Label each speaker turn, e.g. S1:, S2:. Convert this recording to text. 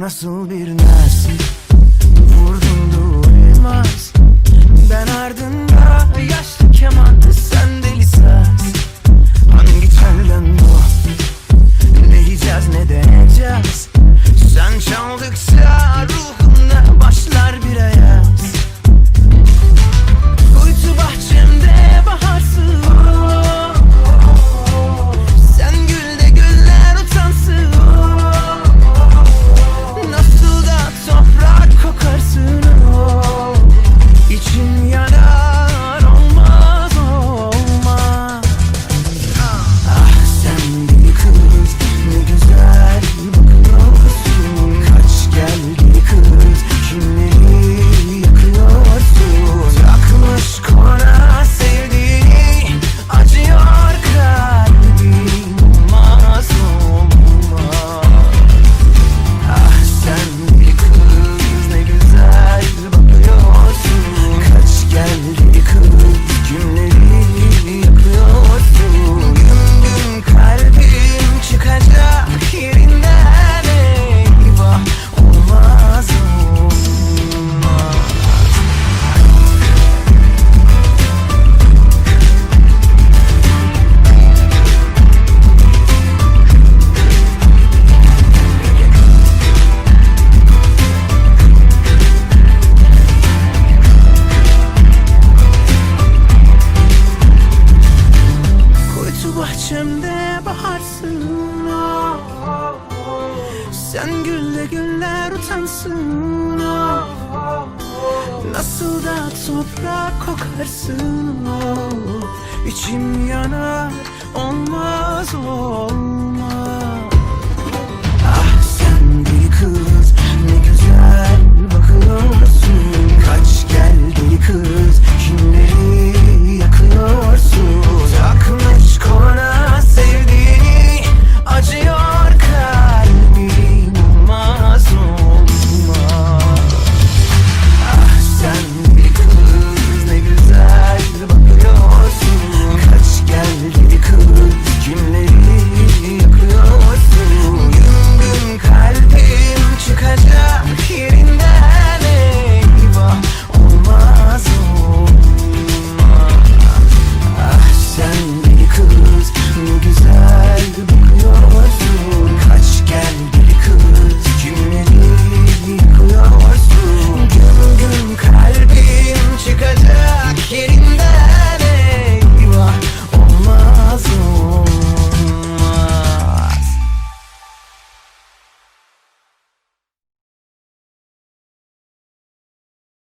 S1: Nasıl bir naz Vurdum duymaz Ben ardında yaşlı keman Sen deli saz. Hangi telden bu Ne yiyeceğiz ne deneyeceğiz Sen çaldıkça ruhumda Bahçemde baharsın ah. Sen gülle güller utansın ah. Nasıl da toprak kokarsın ah. İçim yanar olmaz olmaz